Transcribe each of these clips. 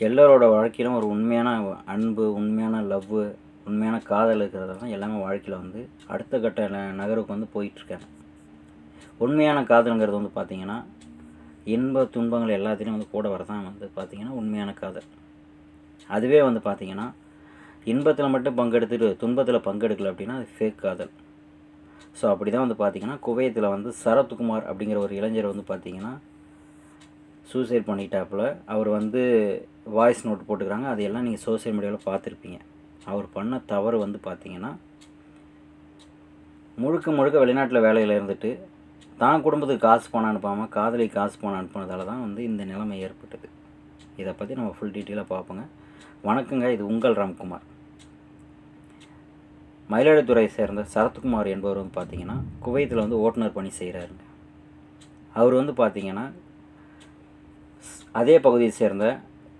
எல்லோரோட வாழ்க்கையிலும் ஒரு உண்மையான அன்பு உண்மையான லவ்வு உண்மையான காதல் இருக்கிறது தான் எல்லாமே வாழ்க்கையில் வந்து அடுத்த கட்ட ந- நகருக்கு வந்து போயிட்டுருக்காங்க. உண்மையான காதலுங்கிறது வந்து பார்த்திங்கன்னா இன்ப துன்பங்கள் எல்லாத்தையும் வந்து கூட வரதான் வந்து பார்த்திங்கன்னா உண்மையான காதல். அதுவே வந்து பார்த்திங்கன்னா இன்பத்தில் மட்டும் பங்கெடுத்துட்டு துன்பத்தில் பங்கெடுக்கல அப்படின்னா அது ஃபேக் காதல். ஸோ அப்படி தான் வந்து பார்த்திங்கன்னா குவைத்தில் வந்து சரத்குமார் அப்படிங்கிற ஒரு இளைஞர் வந்து பார்த்திங்கன்னா சூசைட் பண்ணிட்டாப்புல. அவர் வந்து வாய்ஸ் நோட் போட்டுக்கிறாங்க. அதையெல்லாம் நீங்கள் சோஷியல் மீடியாவில் பார்த்துருப்பீங்க. அவர் பண்ண தவறு வந்து பார்த்தீங்கன்னா முழுக்க முழுக்க வெளிநாட்டில் வேலையில் இருந்துட்டு தான் குடும்பத்துக்கு காசு பணம் அனுப்பாமல் காதலி காசு பணம் அனுப்பினதால தான் வந்து இந்த நிலைமை ஏற்பட்டது. இதை பற்றி நம்ம ஃபுல் டீட்டெயிலாக பார்ப்போங்க. வணக்கங்க. இது உங்கள் ராம்குமார். மயிலாடுதுறை சேர்ந்த சரத்குமார் என்பவர் வந்து பார்த்தீங்கன்னா குவைத்தில் வந்து ஓட்டுநர் பணி செய்கிறாருங்க அவர் வந்து பார்த்திங்கன்னா அதே பகுதியை சேர்ந்த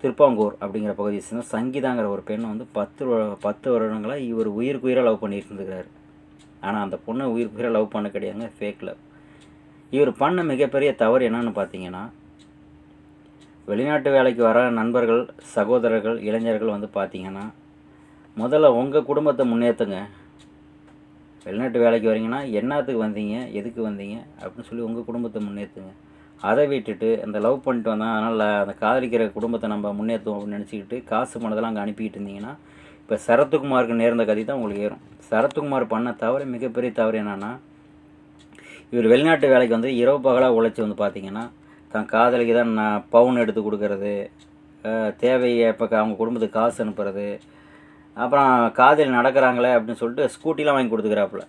திருப்பாங்கூர் அப்படிங்கிற பகுதியை சேர்ந்த சங்கீதாங்கிற ஒரு பெண்ணை வந்து பத்து வரு- பத்து வருடங்களாக இவர் உயிருக்கு உயிராக லவ் பண்ணிட்டு இருந்துக்கிறாரு. ஆனால் அந்த பொண்ணை உயிருக்கு உயிராக லவ் பண்ண கிடையாதுங்க ஃபேக் லவ் இவர் பண்ண மிகப்பெரிய தவறு என்னன்னு பார்த்தீங்கன்னா வெளிநாட்டு வேலைக்கு வர நண்பர்கள் சகோதரர்கள் இளைஞர்கள் வந்து பார்த்தீங்கன்னா முதல்ல உங்கள் குடும்பத்தை முன்னேற்றுங்க வெளிநாட்டு வேலைக்கு வரீங்கன்னா என்னத்துக்கு வந்தீங்க எதுக்கு வந்தீங்க அப்படின்னு சொல்லி உங்கள் குடும்பத்தை முன்னேற்றுங்க அதை விட்டுட்டு அந்த லவ் பண்ணிட்டு வந்தால் அதனால் அந்த காதலிக்கிற குடும்பத்தை நம்ம முன்னேற்றுவோம் அப்படின்னு நினச்சிக்கிட்டு காசு பணத்தெல்லாம் அங்கே அனுப்பிக்கிட்டு இருந்தீங்கன்னா இப்போ சரத்குமாருக்கு நேர்ந்த கதி தான் உங்களுக்கு ஏறும். சரத்குமார் பண்ண தவறு மிகப்பெரிய தவறு என்னென்னா இவர் வெளிநாட்டு வேலைக்கு வந்து இரவு பகலாக உழைச்சி வந்து பார்த்தீங்கன்னா தான் காதலிக்கு தான் நான் பவுன் எடுத்து கொடுக்கறது தேவையை இப்போ அவங்க குடும்பத்துக்கு காசு அனுப்புறது அப்புறம் காதல் நடக்கிறாங்களே அப்படின்னு சொல்லிட்டு ஸ்கூட்டிலாம் வாங்கி கொடுத்துக்கிறாப்புல.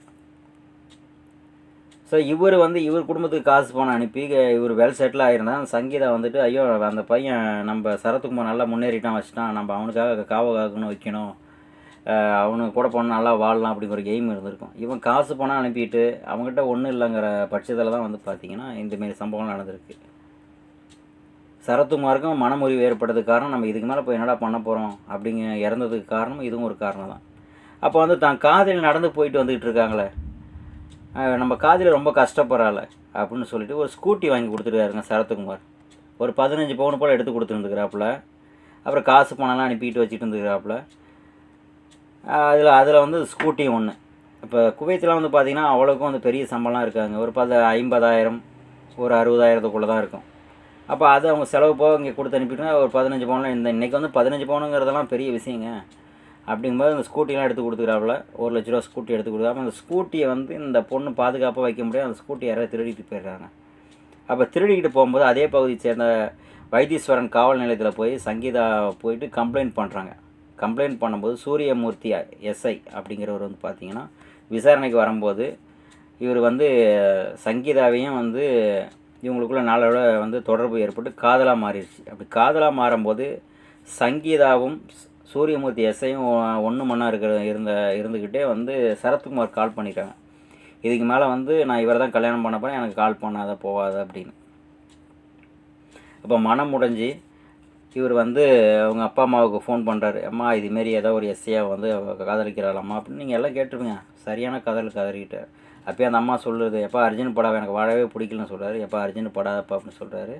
ஸோ இவர் வந்து இவர் குடும்பத்துக்கு காசு பணம் அனுப்பி இவர் வெல் செட்டில் ஆகிருந்தா சங்கீதா வந்துட்டு ஐயோ அந்த பையன் நம்ம சரத்குமார் நல்லா முன்னேறிட்டான் வச்சுட்டான் நம்ம அவனுக்காக காவ காக்கணும் வைக்கணும். அவனுக்கு கூட போனால் நல்லா வாழலாம் அப்படிங்கிற ஒரு எய்ம் இருந்திருக்கும். இவன் காசு பணம் அனுப்பிட்டு அவங்ககிட்ட ஒன்றும் இல்லைங்கிற பட்சத்தில் தான் வந்து பார்த்தீங்கன்னா இந்தமாரி சம்பவம் நடந்திருக்கு. சரத்குமாருக்கும் மனமுறிவு ஏற்பட்டதுக்கு காரணம் நம்ம இதுக்கு மேலே போய் என்னடா பண்ண போகிறோம் அப்படிங்க இறந்ததுக்கு காரணம் இதுவும் ஒரு காரணம் தான். அப்போ வந்து தான் காதலில் நடந்து போயிட்டு வந்துக்கிட்டு இருக்காங்களே நம்ம காதில் ரொம்ப கஷ்டப்படுறாள் அப்படின்னு சொல்லிட்டு ஒரு ஸ்கூட்டி வாங்கி கொடுத்துருக்காருங்க சரத்குமார். ஒரு பதினஞ்சு பவுன் போல் எடுத்து கொடுத்துருந்துக்கிறாப்புல. அப்புறம் காசு பணம்லாம் அனுப்பிட்டு வச்சுட்டு இருந்துக்கிறாப்புல. அதில் அதில் வந்து ஸ்கூட்டி ஒன்று இப்போ குவைத்தில் வந்து பார்த்திங்கன்னா அவ்வளோக்கும் வந்து பெரிய சம்பளம் இருக்காங்க ஒரு பத ஐம்பதாயிரம் ஒரு அறுபதாயிரத்துக்குள்ளே தான் இருக்கும். அப்போ அது அவங்க செலவு போக இங்கே கொடுத்து அனுப்பிட்டுனா ஒரு பதினஞ்சு பவுனில் இந்த இன்றைக்கி வந்து பதினஞ்சு பவுனுங்கிறதெல்லாம் பெரிய விஷயங்க. அப்படிங்கும்போது அந்த ஸ்கூட்டிலாம் எடுத்து கொடுத்துக்கிறாப்புல. ஒரு லட்ச ரூபா ஸ்கூட்டி எடுத்து கொடுத்தா அந்த ஸ்கூட்டியை வந்து இந்த பொண்ணு பாதுகாப்பாக வைக்க முடியாது. அந்த ஸ்கூட்டி யாராவது திருடிட்டு போயிடுறாங்க. அப்போ திருடிக்கிட்டு போகும்போது அதே பகுதியை சேர்ந்த வைத்தீஸ்வரன் காவல் நிலையத்தில் போய் சங்கீதா போயிட்டு கம்ப்ளைண்ட் பண்ணுறாங்க கம்ப்ளைண்ட் பண்ணும்போது சூரியமூர்த்தி எஸ்ஐ அப்படிங்கிறவர் வந்து பார்த்தீங்கன்னா விசாரணைக்கு வரும்போது இவர் வந்து சங்கீதாவையும் வந்து இவங்களுக்குள்ள நாளோட வந்து தொடர்பு ஏற்பட்டு காதலாக மாறிடுச்சு. அப்படி காதலாக மாறும்போது சங்கீதாவும் சூரியமூர்த்தி எஸ்ஐயும் ஒன்று மண்ணா இருக்கிற இருந்த இருந்துக்கிட்டே வந்து சரத்குமார் கால் பண்ணிட்டாங்க இதுக்கு மேலே வந்து நான் இவரை தான் கல்யாணம் பண்ண போகிறேன் எனக்கு கால் பண்ணாத போகாத அப்படின்னு. அப்போ மனம் முடிஞ்சு இவர் வந்து அவங்க அப்பா அம்மாவுக்கு ஃபோன் பண்ணுறாரு அம்மா இதுமாரி ஏதோ ஒரு எஸ்ஐயாக வந்து காதலிக்கிறாளம்மா காதலிக்கிறாளாம்மா அப்படின்னு நீங்கள் எல்லாம் கேட்டிருப்பீங்க சரியான கதல் கதறிக்கிட்டார். அப்பயே அந்த அம்மா சொல்லுது எப்போ அர்ஜுன் படாவை எனக்கு வாழவே பிடிக்கலன்னு சொல்கிறாரு எப்போ அர்ஜுன் படாதப்பா அப்படின்னு சொல்கிறாரு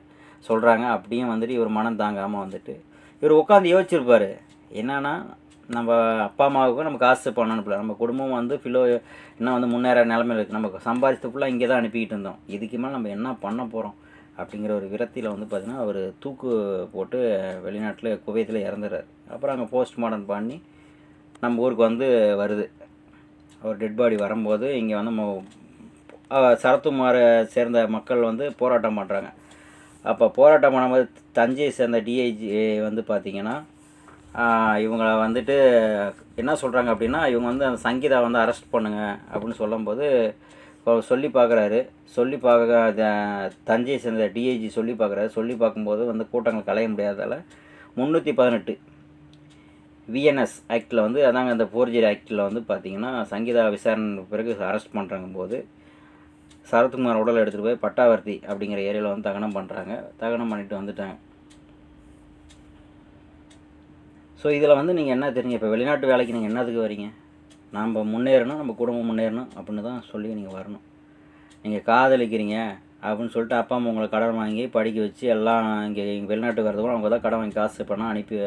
சொல்கிறாங்க அப்படியும் வந்துட்டு இவர் மனம் தாங்காமல் வந்துட்டு இவர் உட்காந்து யோசிச்சிருப்பார். என்னன்னா நம்ம அப்பா அம்மாவுக்கும் நம்ம காசு பண்ண அனுப்பல. நம்ம குடும்பம் வந்து ஃபிலோ இன்னும் வந்து முன்னேற நிலமையில இருக்குது நம்ம சம்பாதிச்சது ஃபுல்லாக இங்கே தான் அனுப்பிக்கிட்டு இருந்தோம். இதுக்கு மேலே நம்ம என்ன பண்ண போகிறோம் அப்படிங்கிற ஒரு விரத்தியில் வந்து பார்த்திங்கன்னா அவர் தூக்கு போட்டு வெளிநாட்டில் குவைத்தில் இறந்துறாரு. அப்புறம் அங்கே போஸ்ட்மார்ட்டம் பண்ணி நம்ம ஊருக்கு வந்து வருது. அவர் டெட் பாடி வரும்போது இங்கே வந்து மொ- சரத்குமாரை சேர்ந்த மக்கள் வந்து போராட்டம் பண்ணுறாங்க அப்போ போராட்டம் பண்ணும்போது தஞ்சையை சேர்ந்த டிஐஜி வந்து பார்த்திங்கன்னா இவங்களை வந்துட்டு என்ன சொல்கிறாங்க அப்படின்னா இவங்க வந்து அந்த சங்கீதா வந்து அரெஸ்ட் பண்ணுங்க அப்படின்னு சொல்லும்போது இப்போ சொல்லி பார்க்குறாரு. சொல்லி பார்க்க தஞ்சையை சேர்ந்த டிஐஜி சொல்லி பார்க்குறாரு. சொல்லி பார்க்கும்போது வந்து கூட்டங்கள் கலைய முடியாதால் முந்நூற்றி பதினெட்டு விஎன்எஸ் ஆக்டில் வந்து அதாங்க அந்த ஃபோர்ஜரி ஆக்டில் வந்து பார்த்திங்கன்னா சங்கீதா விசாரணை பிறகு அரெஸ்ட் பண்ணுறாங்க போது சரத்குமார் உடல் எடுத்துகிட்டு போய் பட்டாவர்த்தி அப்படிங்கிற ஏரியாவில் வந்து தகனம் பண்ணுறாங்க தகனம் பண்ணிட்டு வந்துட்டாங்க. ஸோ இதில் வந்து நீங்கள் என்ன தெரிஞ்சு இப்போ வெளிநாட்டு வேலைக்கு நீங்கள் என்னத்துக்கு வரீங்க நாம் முன்னேறணும் நம்ம குடும்பம் முன்னேறணும் அப்படின்னு தான் சொல்லி நீங்கள் வரணும். நீங்கள் காதலிக்கிறீங்க அப்படின்னு சொல்லிட்டு அப்பா அம்மா உங்களை கடன் வாங்கி படிக்க வச்சு எல்லாம் இங்கே வெளிநாட்டுக்கு வரது கூட அவங்க தான் கடன் வாங்கி காசு பண்ணால் அனுப்பி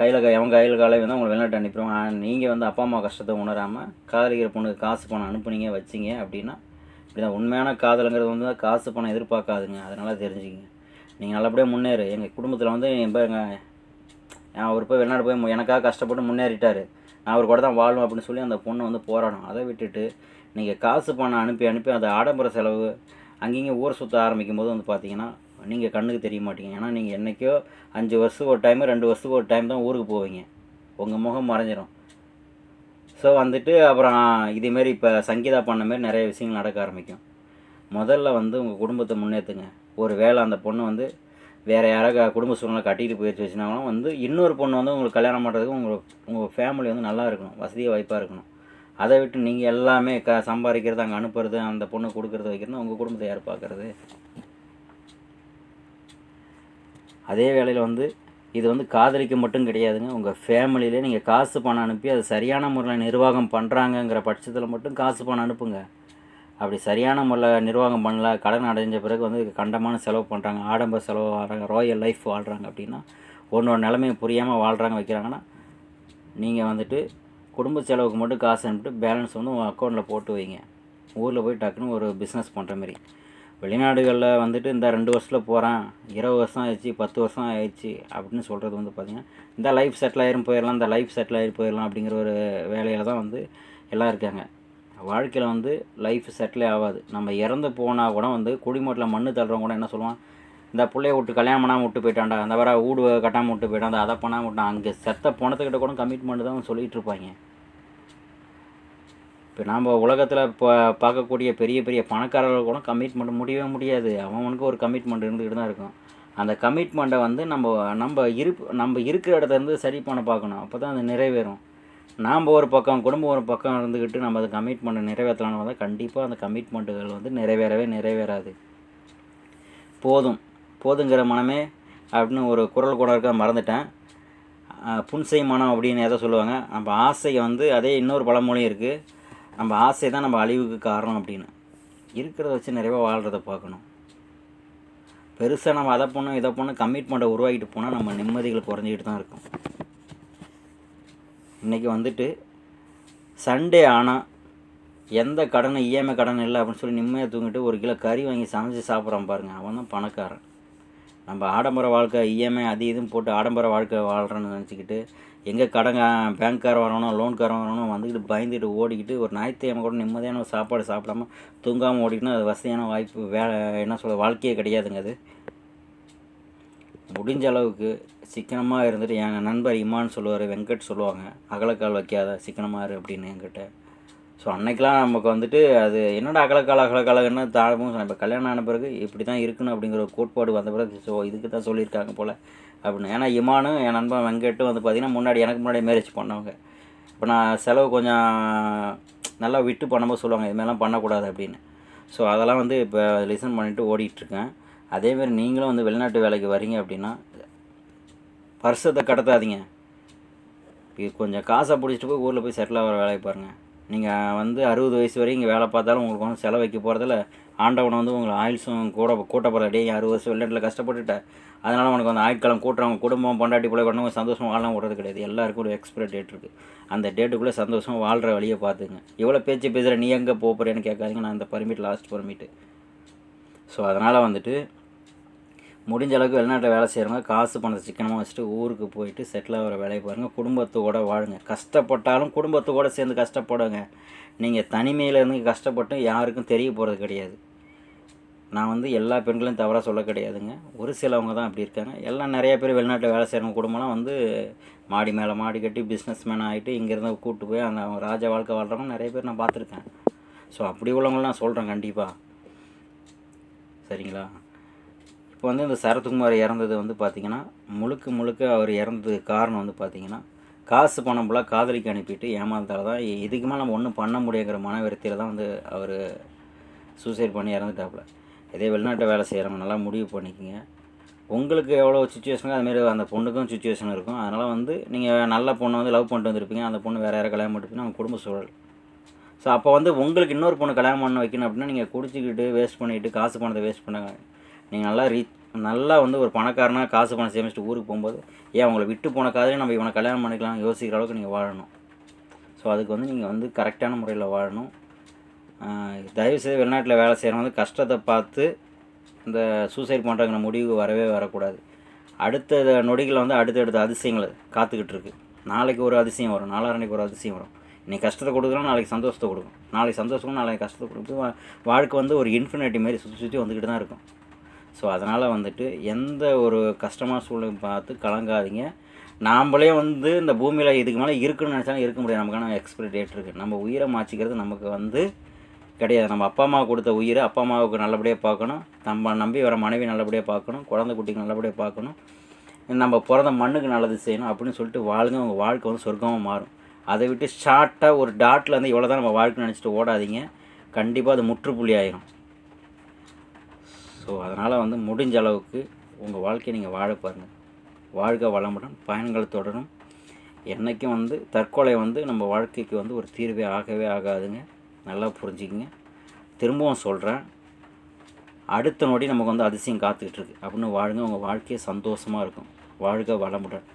கையில் கை அவங்க கையில் காலையில் வந்து உங்களை வெளிநாட்டு அனுப்பிடுவாங்க. நீங்கள் வந்து அப்பா அம்மா கஷ்டத்தை உணராமல் காதலிக்கிற பொண்ணுக்கு காசு பணம் அனுப்புனீங்க வச்சிங்க அப்படின்னா இப்படிதான். உண்மையான காதலுங்கிறது வந்து காசு பணம் எதிர்பார்க்காதுங்க. அதனால் தெரிஞ்சுக்கிங்க. நீங்கள் நல்லபடியாக முன்னேறு. எங்கள் குடும்பத்தில் வந்து எங்கள் அவர் போய் வெளிநாடு போய் எனக்காக கஷ்டப்பட்டு முன்னேறிட்டார். நான் அவர் கூட தான் வாழும் அப்படின்னு சொல்லி அந்த பொண்ணு வந்து போராடும். அதை விட்டுட்டு நீங்கள் காசு பணம் அனுப்பி அனுப்பி அந்த ஆடம்பர செலவு அங்கேயும் ஊர் சுற்ற ஆரம்பிக்கும் போது வந்து பார்த்தீங்கன்னா நீங்கள் கண்ணுக்கு தெரிய மாட்டீங்க. ஏன்னா நீங்கள் என்றைக்கோ அஞ்சு வருஷத்துக்கு ஒரு டைமு ரெண்டு வருஷத்துக்கு ஒரு டைம் தான் ஊருக்கு போவீங்க. உங்கள் முகம் மறைஞ்சிரும். ஸோ வந்துட்டு அப்புறம் இதேமாரி இப்போ சங்கீதா பண்ண மாரி நிறைய விஷயங்கள் நடக்க ஆரம்பிக்கும். முதல்ல வந்து உங்கள் குடும்பத்தை முன்னேற்றுங்க ஒரு வேளை அந்த பொண்ணு வந்து வேறு யாராவது குடும்ப சூழ்நிலை கட்டிட்டு போயிடுச்சு வச்சுனாலும் வந்து இன்னொரு பொண்ணு வந்து உங்களுக்கு கல்யாணம் பண்ணுறதுக்கு உங்கள் உங்கள் ஃபேமிலி வந்து நல்லா இருக்கணும் வசதியாக வாய்ப்பாக இருக்கணும். அதை விட்டு நீங்கள் எல்லாமே க சம்பாதிக்கிறது அங்கே அனுப்புறது அந்த பொண்ணு கொடுக்குறது வைக்கிறது உங்கள் குடும்பத்தை யார் பார்க்குறது? அதே வேளையில் வந்து இது வந்து காதலிக்க மட்டும் கிடையாதுங்க. உங்கள் ஃபேமிலியிலே நீங்கள் காசு பணம் அனுப்பி அது சரியான முறையில் நிர்வாகம் பண்ணுறாங்கங்கிற பட்சத்தில் மட்டும் காசு பணம் அனுப்புங்க. அப்படி சரியான முறையில் நிர்வாகம் பண்ணல கடன் அடைஞ்ச பிறகு வந்து கண்டமான செலவு பண்ணுறாங்க ஆடம்பர செலவு வாழ்கிறாங்க ராயல் லைஃப் வாழ்கிறாங்க அப்படின்னா ஒன்றோட நிலைமையை புரியாமல் வாழ்கிறாங்க வைக்கிறாங்கன்னா நீங்கள் வந்துட்டு குடும்ப செலவுக்கு மட்டும் காசு அனுப்பிட்டு பேலன்ஸ் வந்து உங்கள் அக்கௌண்ட்டில் போட்டு வைங்க. ஊரில் போய் டக்குன்னு ஒரு பிஸ்னஸ் பண்ணுற மாதிரி. வெளிநாடுகளில் வந்துட்டு இந்த ரெண்டு வருஷத்தில் போகிறேன் இருபது வருஷம் ஆயிடுச்சு பத்து வருஷம் ஆயிடுச்சு அப்படின்னு சொல்கிறது வந்து பார்த்திங்கன்னா இந்த லைஃப் செட்டில் ஆயிரும் போயிடலாம் இந்த லைஃப் செட்டில் ஆகி போயிடலாம் அப்படிங்கிற ஒரு வேலையில் தான் வந்து எல்லாம் இருக்காங்க. வாழ்க்கையில் வந்து லைஃப் செட்டிலே ஆகாது. நம்ம இறந்து போனால் கூட வந்து குடிமட்டில் மண்ணு தள்ளுறவங்க கூட என்ன சொல்லுவான் இந்த பிள்ளைய விட்டு கல்யாணம் பண்ணாமல் விட்டு போயிட்டான்டா. அந்த வர வீடு கட்டாமல் விட்டு போயிட்டான் அதை பண்ணாமல் விட்டான். அங்கே செத்த போனத்துக்கிட்ட கூட கமிட்மெண்ட் தான் சொல்லிகிட்டு இருப்பாங்க. இப்போ நாம் உலகத்தில் இப்போ பார்க்கக்கூடிய பெரிய பெரிய பணக்காரர்கள் கூட கமிட்மெண்ட் முடியவே முடியாது. அவனுக்கு ஒரு கமிட்மெண்ட் இருந்துக்கிட்டு தான் இருக்கும். அந்த கமிட்மெண்ட்டை வந்து நம்ம நம்ம இருப்பு நம்ம இருக்கிற இடத்துலேருந்து சரி பண்ண பார்க்கணும். அப்போ தான் அது நிறைவேறும். நாம் ஒரு பக்கம் குடும்பம் ஒரு பக்கம் இருந்துக்கிட்டு நம்ம அது கமிட்மெண்ட் நிறைவேற்றலாம்னு வந்தால் கண்டிப்பாக அந்த கமிட்மெண்ட்டுகள் வந்து நிறைவேறவே நிறைவேறாது. போதும். போதுங்கிற மனமே அப்படின்னு ஒரு குரல் கூட இருக்க மறந்துட்டேன். புன்செய் மனம் அப்படின்னு எதை சொல்லுவாங்க. நம்ம ஆசை வந்து அதே இன்னொரு பழமொழி இருக்குது நம்ம ஆசை தான் நம்ம அழிவுக்கு காரணம் அப்படின்னு. இருக்கிறத வச்சு நிறைய வாழ்கிறத பார்க்கணும். பெருசாக நம்ம அதை பண்ணோம் இதை பண்ணோம் கமிட்மெண்ட்டை உருவாக்கிட்டு போனால் நம்ம நிம்மதிகள் குறைஞ்சிக்கிட்டு தான் இருக்கும். இன்றைக்கி வந்துட்டு சண்டே ஆனால் எந்த கடனும் இஎம்ஐ கடன் இல்லை அப்படின்னு சொல்லி நிம்மதியாக தூங்கிட்டு ஒரு கிலோ கறி வாங்கி சமைச்சு சாப்பிட்றான் பாருங்கள் அவன் தான் பணக்காரன். நம்ம ஆடம்பர வாழ்க்கை இஎம்ஐ அது இதுன்னு போட்டு ஆடம்பர வாழ்க்கை வாழ்கிறேன்னு நினச்சிக்கிட்டு எங்கே கடன் பேங்க்காரன் வரணும் லோன்காரன் வரணும் வந்துக்கிட்டு பயந்துட்டு ஓடிக்கிட்டு ஒரு ஞாயிற்றுக்கிழமை கூட நிம்மதியான ஒரு சாப்பாடு சாப்பிடாம தூங்காமல் ஓடிக்கிட்டு அது வசதியான வாய்ப்பு வே என்ன சொல்ல வாழ்க்கையே கிடையாதுங்க அது. முடிஞ்ச அளவுக்கு சிக்கனமாக இருந்துட்டு என் நண்பர் இமான்னு சொல்லுவார் வெங்கட் சொல்லுவாங்க அகலக்கால் வைக்காத சிக்கனமாக இரு அப்படின்னு என்கிட்ட. ஸோ அன்னைக்கெலாம் நமக்கு வந்துட்டு அது என்னடா அகலக்கால் அகலக்காலன்னு தாழமும் இப்போ கல்யாணம் ஆன பிறகு இப்படி தான் இருக்கணும் அப்படிங்கிற ஒரு கோட்பாடு வந்த பிறகு ஸோ இதுக்கு தான் சொல்லியிருக்காங்க போல் அப்படின்னு. ஏன்னா இமானும் என் நண்பன் வெங்கட்டும் வந்து பார்த்திங்கன்னா முன்னாடி எனக்கு முன்னாடி மேரேஜ் பண்ணவங்க. இப்போ நான் செலவு கொஞ்சம் நல்லா விட்டு பண்ணும்போது சொல்லுவாங்க இதுமாதிரிலாம் பண்ணக்கூடாது அப்படின்னு. ஸோ அதெல்லாம் வந்து இப்போ லிசன் பண்ணிவிட்டு ஓடிட்டுருக்கேன் அதேமாரி நீங்களும் வந்து வெளிநாட்டு வேலைக்கு வரீங்க அப்படின்னா வருஷத்தை கடத்தாதீங்க. இது கொஞ்சம் காசை பிடிச்சிட்டு போய் ஊரில் போய் செட்டில் ஆகிற வேலையை பாருங்கள் நீங்கள் வந்து அறுபது வயசு வரையும் இங்கே வேலை பார்த்தாலும் உங்களுக்கு வந்து செலவு வைக்க போகிறதில்ல ஆண்டவனை வந்து உங்களை ஆயுள்ஸும் கூட கூட்டப்படுற டே அறுபது வருஷம் வெளிநாட்டில் கஷ்டப்பட்டுட்ட. அதனால் உனக்கு வந்து ஆயுட்காலம் கூட்டுறவங்க குடும்பம் பொண்டாட்டி பிள்ளை பண்ணவங்க சந்தோஷமாக வாழலாம் விடுறது கிடையாது. எல்லாருக்கும் ஒரு எக்ஸ்பிரட் டேட் இருக்குது அந்த டேட்டுக்குள்ளே சந்தோஷமாக வாழ்கிற வழியை பார்த்துங்க. எவ்வளோ பேச்சு பேசுகிற நீ எங்கே போகிறேன்னு கேட்காதீங்க. நான் இந்த பர்மிட் லாஸ்ட் பர்மிட்டு ஸோ அதனால் வந்துட்டு முடிஞ்ச அளவுக்கு வெளிநாட்டில் வேலை செய்கிறவங்க காசு பணத்தை சிக்கனமாக வச்சுட்டு ஊருக்கு போயிட்டு செட்டில் ஆகிற வேலையை பாருங்கள் குடும்பத்தோட வாழுங்க. கஷ்டப்பட்டாலும் குடும்பத்தோடு சேர்ந்து கஷ்டப்படுங்க. நீங்கள் தனிமையில் இருந்து கஷ்டப்பட்டு யாருக்கும் தெரிய போகிறது கிடையாது. நான் வந்து எல்லா பெண்களையும் தவறாக சொல்ல கிடையாதுங்க. ஒரு சிலவங்க தான் அப்படி இருக்காங்க. எல்லாம் நிறைய பேர் வெளிநாட்டில் வேலை செய்கிறவங்க குடும்பம்லாம் வந்து மாடி மேலே மாடி கட்டி பிஸ்னஸ் மேன் ஆகிட்டு இங்கேருந்து கூப்பிட்டு போய் அந்த ராஜ ராஜா வாழ்க்கை வாழ்கிறவங்க நிறைய பேர் நான் பார்த்துருக்கேன். ஸோ அப்படி உள்ளவங்களும் நான் சொல்கிறேன் கண்டிப்பாக சரிங்களா? இப்போ வந்து இந்த சரத்குமார் இறந்தது வந்து பார்த்திங்கன்னா முழுக்க முழுக்க அவர் இறந்ததுக்கு காரணம் வந்து பார்த்திங்கன்னா காசு பணம் ஃபுல்லாக காதலிக்கு அனுப்பிட்டு ஏமாந்தால் தான் இதுக்கு மேலே நம்ம ஒன்றும் பண்ண முடியுங்கிற மனவிருத்தியில் தான் வந்து அவர் சூசைட் பண்ணி இறந்துட்டாப்புல. இதே வெளிநாட்டு வேலை செய்கிறவங்க நல்லா முடிவு பண்ணிக்கோங்க. உங்களுக்கு எவ்வளோ சுச்சுவேஷனுக்கு அதுமாரி அந்த பொண்ணுக்கும் சுச்சுவேஷன் இருக்கும். அதனால் வந்து நீங்கள் நல்ல பொண்ணை வந்து லவ் பண்ணிட்டு வந்திருப்பீங்க. அந்த பொண்ணு வேறு யாரை கல்யாணம் பண்ணிருப்பீங்க அவங்க குடும்ப சூழல். ஸோ அப்போ வந்து உங்களுக்கு இன்னொரு பொண்ணு கல்யாணம் பண்ண வைக்கணும் அப்படின்னா நீங்கள் குடிச்சிக்கிட்டு வேஸ்ட் பண்ணிவிட்டு காசு பணத்தை வேஸ்ட் பண்ண நீங்கள் நல்லா ரீச் நல்லா வந்து ஒரு பணக்காரனா காசு பணம் சேமிச்சுட்டு ஊருக்கு போகும்போது ஏன் அவங்கள விட்டு போன காதலே நம்ம இவனை கல்யாணம் பண்ணிக்கலாம் யோசிக்கிற அளவுக்கு நீங்கள் வாழணும். ஸோ அதுக்கு வந்து நீங்கள் வந்து கரெக்டான முறையில் வாழணும். தயவுசெய்து வெளிநாட்டில் வேலை செய்கிறவங்க வந்து கஷ்டத்தை பார்த்து இந்த சூசைட் பண்ணுறங்கிற முடிவு வரவே வரக்கூடாது. அடுத்த நொடிகளில் வந்து அடுத்தடுத்த அதிசயங்களை காத்துக்கிட்டு இருக்கு. நாளைக்கு ஒரு அதிசயம் வரும் நாளாரணைக்கு ஒரு அதிசயம் வரும். இன்னைக்கு கஷ்டத்தை கொடுக்குறோம் நாளைக்கு சந்தோஷத்தை கொடுக்கும். நாளைக்கு சந்தோஷம் நாளைக்கு கஷ்டத்தை கொடுக்கும். வாழ்க்கை வந்து ஒரு இன்ஃபினிட்டி மாதிரி சுற்றி சுற்றி வந்துக்கிட்டு தான் இருக்கும். ஸோ அதனால் வந்துட்டு எந்த ஒரு கஷ்டமான சூழ்நிலை பார்த்து கலங்காதீங்க. நாம்ளே வந்து இந்த பூமியில் இதுக்கு மேலே இருக்குன்னு நினச்சாலும் இருக்க முடியாது. நமக்கான எக்ஸ்பிரி டேட் இருக்குது நம்ம உயிரை மாற்றிக்கிறது நமக்கு வந்து கிடையாது. நம்ம அப்பா அம்மா கொடுத்த உயிரை அப்பா அம்மாவுக்கு நல்லபடியாக பார்க்கணும். நம்ம நம்பி வர மனைவி நல்லபடியாக பார்க்கணும். குழந்தை குட்டிக்கு நல்லபடியாக பார்க்கணும். நம்ம பிறந்த மண்ணுக்கு நல்லது செய்யணும் அப்படின்னு சொல்லிட்டு வாழுங்க உங்கள் வாழ்க்கை வந்து சொர்க்கமாக மாறும். அதை விட்டு ஷார்ட்டாக ஒரு டாட்டில் வந்து இவ்வளோ தான் நம்ம வாழ்க்கை நினச்சிட்டு ஓடாதீங்க. கண்டிப்பாக அது முற்றுப்புள்ளி ஆயிரும். ஸோ அதனால் வந்து முடிஞ்ச அளவுக்கு உங்கள் வாழ்க்கையை நீங்கள் வாழ பாருங்கள் வாழ்க வளமுடன் பயன்கள் தொடரும். என்றைக்கும் வந்து தற்கொலை வந்து நம்ம வாழ்க்கைக்கு வந்து ஒரு தீர்வே ஆகவே ஆகாதுங்க. நல்லா புரிஞ்சுக்கிங்க. திரும்பவும் சொல்கிறேன் அடுத்த நொடி நமக்கு வந்து அதிசயம் காத்துக்கிட்டு இருக்கு. அப்படின்னு வாழுங்க. உங்கள் வாழ்க்கையே சந்தோஷமாக இருக்கும். வாழ்க வளமுடன்.